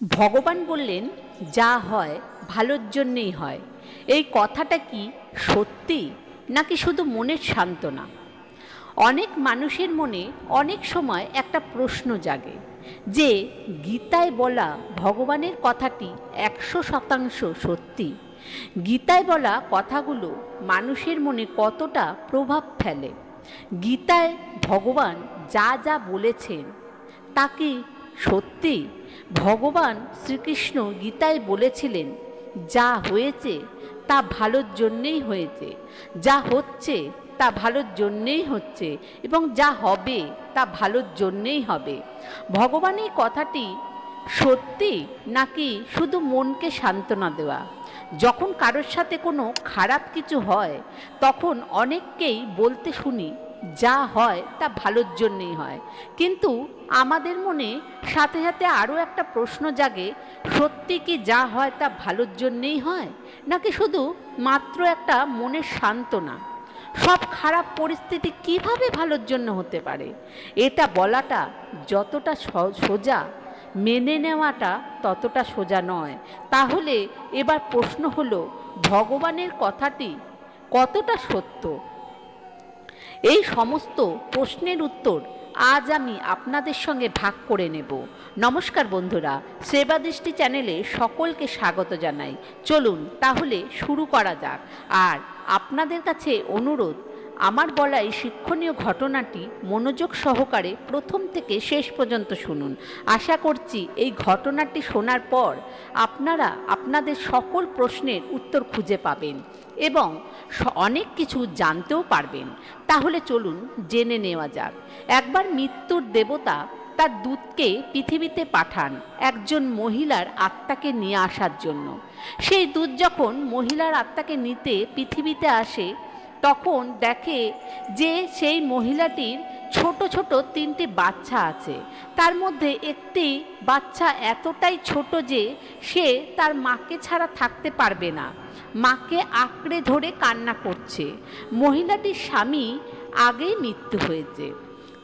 ভগবান বললেন, যা হয়, ভালোর জন্যেই হয়। এই কথাটা কি সত্যি, নাকি শুধু মনের সান্ত্বনা? অনেক মানুষের মনে অনেক সময় একটা প্রশ্ন জাগে, যে গীতায় বলা ভগবানের কথাটি একশো শতাংশ সত্যি? গীতায় বলা কথাগুলো মানুষের মনে কতটা প্রভাব ফেলে? গীতায় ভগবান যা যা বলেছেন তা কি সত্যি, ভগবান শ্রীকৃষ্ণ গীতায় বলেছিলেন, যা হয়েছে, তা ভালোর জন্যেই হয়েছে। যা হচ্ছে, তা ভালোর জন্যেই হচ্ছে এবং যা হবে, তা ভালোর জন্যেই হবে। ভগবান এই কথাটি সত্যি নাকি শুধু মনকে সান্ত্বনা দেওয়া? যখন কারোর সাথে কোনো খারাপ কিছু হয়, তখন অনেককেই বলতে শুনি যা হয় তা ভালোর জন্যেই হয়। কিন্তু আমাদের মনে সাথে সাথে আরও একটা প্রশ্ন জাগে, সত্যি কি যা হয় তা ভালোর জন্যেই হয়? নাকি শুধু মাত্র একটা মনের সান্ত্বনা? সব খারাপ পরিস্থিতি কীভাবে ভালোর জন্য হতে পারে? এটা বলাটা যতটা সোজা, মেনে নেওয়াটা ততটা সোজা নয়। তাহলে এবার প্রশ্ন হলো, ভগবানের কথাটি কতটা সত্য? এই সমস্ত প্রশ্নের উত্তর আজ আমি আপনাদের সঙ্গে ভাগ করে নেব। নমস্কার বন্ধুরা, সেবা দৃষ্টি চ্যানেলে সকলকে স্বাগত জানাই। চলুন তাহলে শুরু করা যাক। আর আপনাদের কাছে অনুরোধ আমার বলা এই শিক্ষণীয় ঘটনাটি মনোযোগ সহকারে প্রথম থেকে শেষ পর্যন্ত শুনুন। আশা করছি এই ঘটনাটি শোনার পর আপনারা আপনাদের সকল প্রশ্নের উত্তর খুঁজে পাবেন এবং অনেক কিছু জানতেও পারবেন। তাহলে চলুন জেনে নেওয়া যাক। একবার মৃত্যুর দেবতা তার দূতকে পৃথিবীতে পাঠান একজন মহিলার আত্মাকে নিয়ে আসার জন্য। সেই দূত যখন মহিলার আত্মাকে নিতে পৃথিবীতে আসে তখন দেখে যে সেই মহিলাটির ছোট ছোট তিনটি বাচ্চা আছে। তার মধ্যে একটি বাচ্চা এতটাই ছোট যে সে তার মাকে ছাড়া থাকতে পারবে না। মাকে আঁকড়ে ধরে কান্না করছে। মহিলাটির স্বামী আগেই মৃত্যু হয়েছে।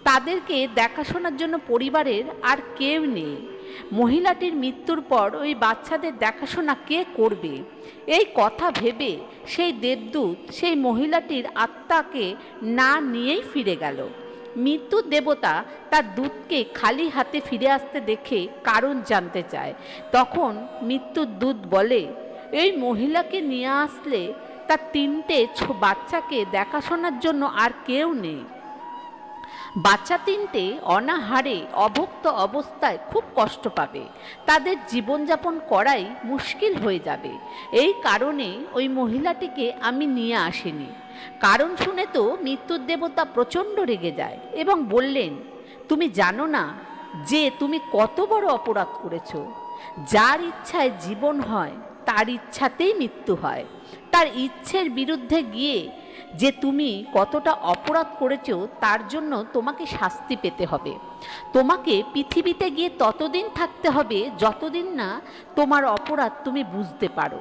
তাদেরকে দেখাশোনার জন্য পরিবারের আর কেউ নেই। মহিলাটির মৃত্যুর পর ওই বাচ্চাদের দেখাশোনা কে করবে? এই কথা ভেবে সেই দেবদূত সেই মহিলাটির আত্মাকে না নিয়েই ফিরে গেল। মৃত্যুর দেবতা তার দূতকে খালি হাতে ফিরে আসতে দেখে কারণ জানতে চায়। তখন মৃত্যুর দূত বলে, এই মহিলাকে নিয়ে আসলে তার তিনটে ছো- বাচ্চাকে দেখাশোনার জন্য আর কেউ নেই। বাচ্চা তিনটে অনাহারে, অভুক্ত অবস্থায় খুব কষ্ট পাবে। তাদের জীবনযাপন করাই মুশকিল হয়ে যাবে। এই কারণে ওই মহিলাটিকে আমি নিয়ে আসিনি। কারণ শুনে তো মৃত্যুর দেবতা প্রচণ্ড রেগে যায় এবং বললেন, তুমি জানো না যে তুমি কত বড় অপরাধ করেছ? যার ইচ্ছায় জীবন হয়, তার ইচ্ছাতেই মৃত্যু হয়। তার ইচ্ছের বিরুদ্ধে গিয়ে যে তুমি কতটা অপরাধ করেছ, তার জন্য তোমাকে শাস্তি পেতে হবে। তোমাকে পৃথিবীতে গিয়ে ততদিন থাকতে হবে যতদিন না তোমার অপরাধ তুমি বুঝতে পারো।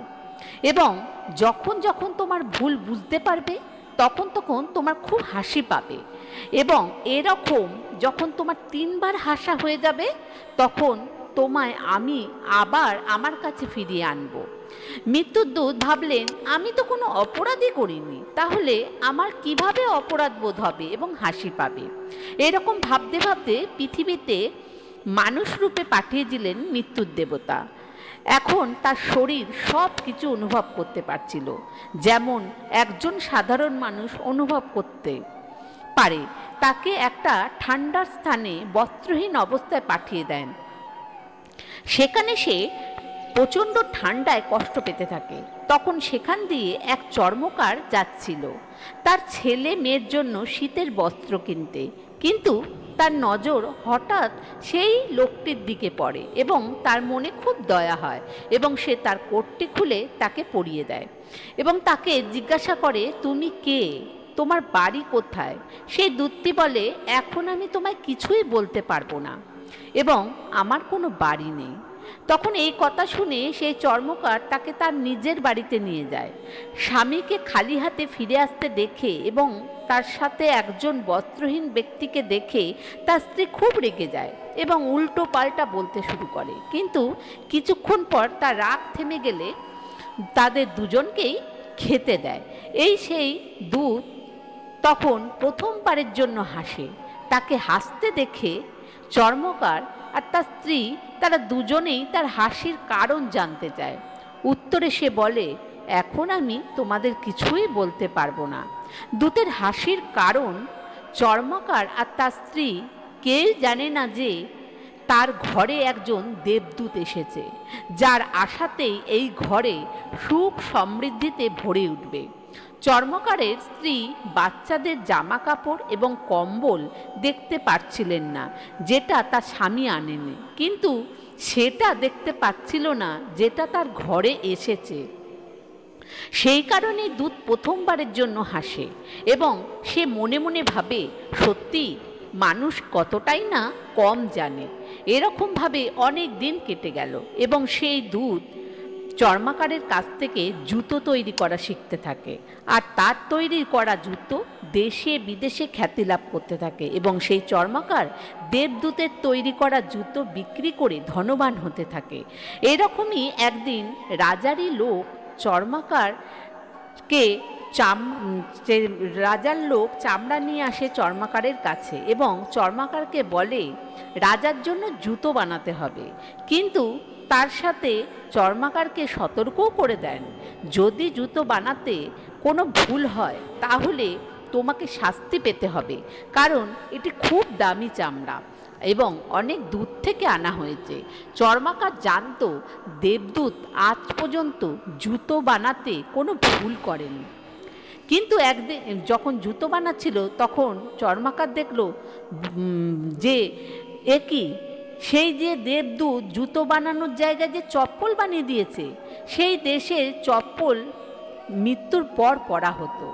এবং যখন যখন তোমার ভুল বুঝতে পারবে, তখন তখন তোমার খুব হাসি পাবে। এবং এরকম যখন তোমার তিনবার হাসা হয়ে যাবে, তখন তোমায় আমি আবার আমার কাছে ফিরিয়ে আনব। মৃত্যুর দূত ভাবলেন, আমি তো কোনো অপরাধই করিনি। তাহলে আমার কীভাবে অপরাধ বোধ হবে এবং হাসি পাবে? এরকম ভাবতে ভাবতে পৃথিবীতে মানুষ রূপে পাঠিয়ে দিলেন মৃত্যুর দেবতা। এখন তার শরীর সব কিছু অনুভব করতে পারছিল, যেমন একজন সাধারণ মানুষ অনুভব করতে পারে। তাকে একটা ঠান্ডার স্থানে বস্ত্রহীন অবস্থায় পাঠিয়ে দেন। সেখানে সে প্রচণ্ড ঠান্ডায় কষ্ট পেতে থাকে। তখন সেখান দিয়ে এক চর্মকার যাচ্ছিল। তার ছেলে মেয়ের জন্য শীতের বস্ত্র কিনতে। কিন্তু তার নজর হঠাৎ সেই লোকটির দিকে পড়ে এবং তার মনে খুব দয়া হয় এবং সে তার কোটটি খুলে তাকে পরিয়ে দেয় এবং তাকে জিজ্ঞাসা করে, তুমি কে? তোমার বাড়ি কোথায়? সেই দূতটি বলে, এখন আমি তোমায় কিছুই বলতে পারব না এবং আমার কোনো বাড়ি নেই। তখন এই কথা শুনে সেই চর্মকার তাকে তার নিজের বাড়িতে নিয়ে যায়। স্বামীকে খালি হাতে ফিরে আসতে দেখে এবং তার সাথে একজন বস্ত্রহীন ব্যক্তিকে দেখে তার স্ত্রী খুব রেগে যায় এবং উল্টো পাল্টা বলতে শুরু করে। কিন্তু কিছুক্ষণ পর তার রাগ থেমে গেলে তাদের দুজনকেই খেতে দেয়। এই সেই দুধ তখন প্রথমবারের জন্য হাসে। তাকে হাসতে দেখে চর্মকার আর তার স্ত্রী তারা দুজনেই তার হাসির কারণ জানতে চায়। উত্তরে সে বলে, এখন আমি তোমাদের কিছুই বলতে পারব না। দূতের হাসির কারণ, চর্মকার আর তার স্ত্রী, কেউ জানে না যে তার ঘরে একজন দেবদূত এসেছে, যার আশাতেই এই ঘরে সুখ সমৃদ্ধিতে ভরে উঠবে। চর্মকারের স্ত্রী বাচ্চাদের জামা কাপড় এবং কম্বল দেখতে পাচ্ছিলেন না, যেটা তার স্বামী আনেনি। কিন্তু সেটা দেখতে পাচ্ছিল না যেটা তার ঘরে এসেছে। সেই কারণেই দুধ প্রথমবারের জন্য হাসে এবং সে মনে মনে ভাবে, সত্যি, মানুষ কতটাই না কম জানে। এরকমভাবে অনেক দিন কেটে গেল এবং সেই দুধ চর্মাকারের কাছ থেকে জুতো তৈরি করা শিখতে থাকে। আর তার তৈরি করা জুতো দেশে বিদেশে খ্যাতি লাভ করতে থাকে এবং সেই চর্মাকার দেবদূতের তৈরি করা জুতো বিক্রি করে ধনবান হতে থাকে। এরকমই একদিন রাজারই লোক চর্মাকারকে চাম রাজার লোক চামড়া নিয়ে আসে চর্মাকারের কাছে এবং চর্মাকারকে বলে, রাজার জন্য জুতো বানাতে হবে। কিন্তু তার সাথে চর্মাকারকে সতর্কও করে দেন। যদি জুতো বানাতে কোনো ভুল হয়, তাহলে তোমাকে শাস্তি পেতে হবে, কারণ এটি খুব দামি চামড়া এবং অনেক দূর থেকে আনা হয়েছে। চর্মাকার জানতো দেবদূত আজ পর্যন্ত জুতো বানাতে কোনো ভুল করেনি। কিন্তু একদিন যখন জুতো বানাচ্ছিল, তখন চর্মাকার দেখল যে একই সেই যে দেবদূত জুতো বানানোর জায়গায় যে চপ্পল বানিয়ে দিয়েছে, সেই দেশে চপ্পল মৃত্যুর পর পড়া হতো।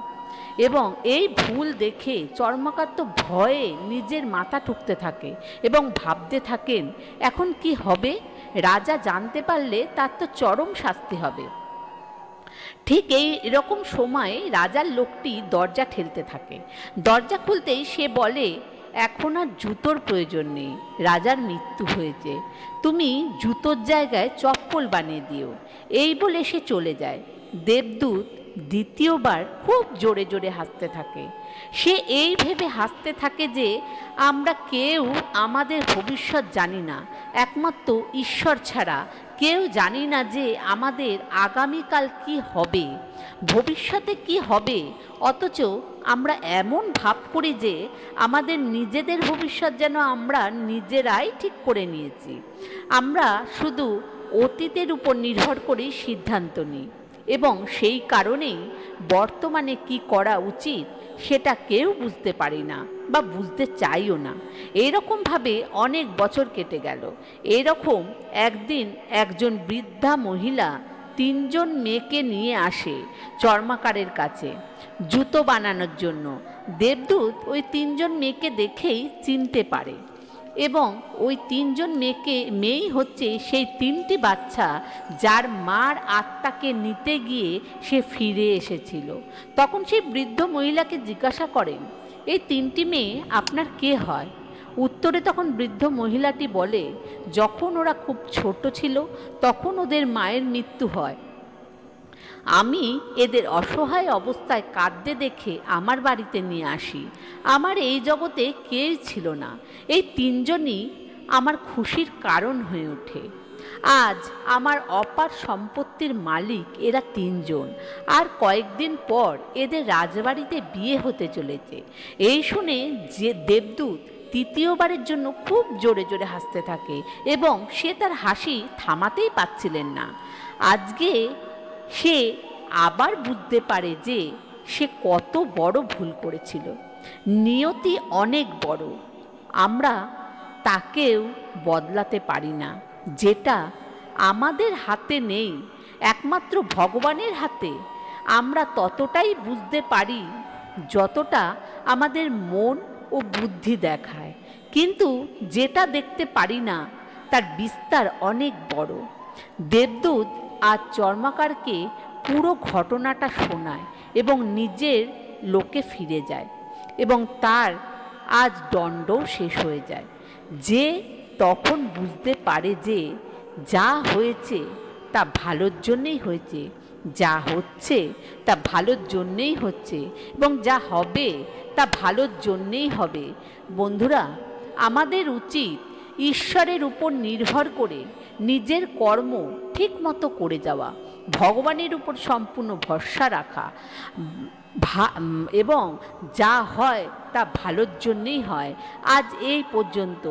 এবং এই ভুল দেখে চর্মকার তো ভয়ে নিজের মাথা ঠুকতে থাকে এবং ভাবতে থাকেন, এখন কি হবে? রাজা জানতে পারলে তার তো চরম শাস্তি হবে। ঠিক এই এরকম সময়ে রাজার লোকটি দরজা ঠেলতে থাকে। দরজা খুলতেই সে বলে এখন আর জুতোর প্রয়োজন নেই। রাজার মৃত্যু হয়েছে। তুমি জুতোর জায়গায় চপ্পল বানিয়ে দিও। এই বলে সে চলে যায়। দেবদূত দ্বিতীয়বার খুব জোরে জোরে হাসতে থাকে। সে এই ভেবে হাসতে থাকে যে, আমরা কেউ আমাদের ভবিষ্যৎ জানি না। একমাত্র ঈশ্বর ছাড়া কেউ জানি না যে আমাদের আগামীকাল কি হবে, ভবিষ্যতে কি হবে, অথচ আমরা এমন ভাব করি যে আমাদের নিজেদের ভবিষ্যৎ যেন আমরা নিজেরাই ঠিক করে নিয়েছি। আমরা শুধু অতীতের উপর নির্ভর করেই সিদ্ধান্ত নিই এবং সেই কারণেই বর্তমানে কি করা উচিত সেটা কেউ বুঝতে পারি না বা বুঝতে চাইও না। এরকমভাবে অনেক বছর কেটে গেল। এরকম একদিন একজন বৃদ্ধা মহিলা তিনজন মেয়েকে নিয়ে আসে চর্মাকারের কাছে জুতো বানানোর জন্য। দেবদূত ওই তিনজন মেয়েকে দেখেই চিনতে পারে। এবং ওই তিনজন মেয়েকে, মেয়েই হচ্ছে সেই তিনটি বাচ্চা যার মার আত্মাকে নিতে গিয়ে সে ফিরে এসেছিল। তখন সেই বৃদ্ধ মহিলাকে জিজ্ঞাসা করেন এই তিনটি মেয়ে আপনার কে হয়? উত্তরে তখন বৃদ্ধ মহিলাটি বলে, যখন ওরা খুব ছোট ছিল, তখন ওদের মায়ের মৃত্যু হয়। আমি এদের অসহায় অবস্থায় কাঁদতে দেখে আমার বাড়িতে নিয়ে আসি। আমার এই জগতে কেউ ছিল না। এই তিনজনই আমার খুশির কারণ হয়ে ওঠে। আজ আমার অপার সম্পত্তির মালিক এরা তিনজন। আর কয়েকদিন পর এদের রাজবাড়িতে বিয়ে হতে চলেছে। এই শুনে যে দেবদূত তৃতীয়বারের জন্য খুব জোরে জোরে হাসতে থাকে এবং সে তার হাসি থামাতেই পাচ্ছিলেন না। আজকে সে আবার বুঝতে পারে যে সে কত বড় ভুল করেছিল। নিয়তি অনেক বড়। আমরা তাকেও বদলাতে পারি না। যেটা আমাদের হাতে নেই, একমাত্র ভগবানের হাতে। আমরা ততটাই বুঝতে পারি যতটা আমাদের মন ও বুদ্ধি দেখায়। কিন্তু যেটা দেখতে পারি না, তার বিস্তার অনেক বড়। দেবদূত আজ চর্মাকারকে পুরো ঘটনাটা শোনায় এবং নিজের লোকে ফিরে যায় এবং তার আজ দণ্ডও শেষ হয়ে যায়। যে তখন বুঝতে পারে যে যা হয়েছে তা ভালোর জন্যেই হয়েছে, যা হচ্ছে তা ভালোর জন্যেই হচ্ছে এবং যা হবে তা ভালোর জন্যেই হবে। বন্ধুরা, আমাদের উচিত ঈশ্বরের উপর নির্ভর করে নিজের কর্ম ঠিক মতো করে যাওয়া, ভগবানের উপর সম্পূর্ণ ভরসা রাখা এবং যা হয় তা ভালোর জন্যেই হয়। আজ এই পর্যন্ত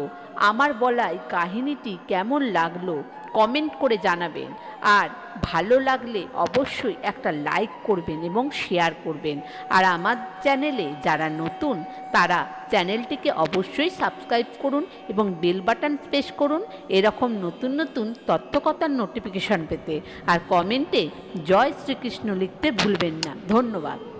আমার বলা এই কাহিনীটি কেমন লাগল কমেন্ট করে জানাবেন। আর ভালো লাগলে অবশ্যই একটা লাইক করবেন এবং শেয়ার করবেন। আর আমার চ্যানেলে যারা নতুন, তারা চ্যানেলটিকে অবশ্যই সাবস্ক্রাইব করুন এবং বেল বাটন প্রেস করুন। এরকম নতুন নতুন তথ্যকথার নোটিফিকেশন পেতে। আর কমেন্টে জয় শ্রীকৃষ্ণ লিখতে ভুলবেন না। ধন্যবাদ।